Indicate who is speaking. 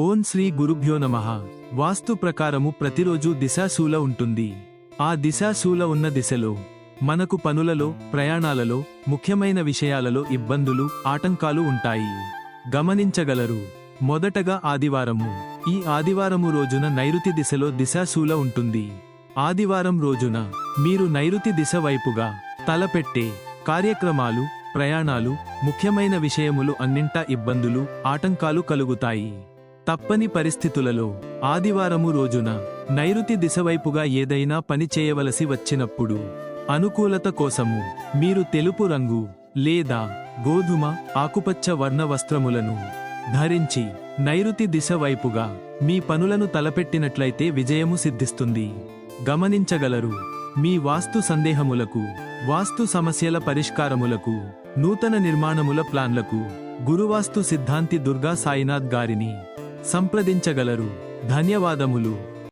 Speaker 1: ఓం శ్రీ గురుభ్యో నమః. వాస్తు ప్రకారము ప్రతిరోజు దిశాశూల ఉంటుంది. ఆ దిశాశూల ఉన్న దిశలో మనకు పనులలో ప్రయాణాలలో ముఖ్యమైన విషయాలలో ఇబ్బందులు ఆటంకాలు ఉంటాయి. గమనించగలరు. మొదటగా ఆదివారము. ఈ ఆదివారము రోజున నైరుతి దిశలో దిశాశూల ఉంటుంది. ఆదివారం రోజున మీరు నైరుతి దిశ వైపుగా తలపెట్టే కార్యక్రమాలు ప్రయాణాలు ముఖ్యమైన విషయములు అన్నింటా ఇబ్బందులు ఆటంకాలు కలుగుతాయి. తప్పని పరిస్థితులలో ఆదివారము రోజున నైరుతి దిశవైపుగా ఏదైనా పని చేయవలసి వచ్చినప్పుడు అనుకూలత కోసము మీరు తెలుపు రంగు లేదా గోధుమ ఆకుపచ్చ వర్ణ వస్త్రములను ధరించి నైరుతి దిశ వైపుగా మీ పనులను తలపెట్టినట్లయితే విజయము సిద్ధిస్తుంది. గమనించగలరు మీ వాస్తు సందేహములకు వాస్తు సమస్యల పరిష్కారములకు నూతన నిర్మాణముల ప్లాన్లకు గురువాస్తు సిద్ధాంతి దుర్గా సాయినాథ్ గారిని సంప్రదించగలరు. ధన్యవాదములు.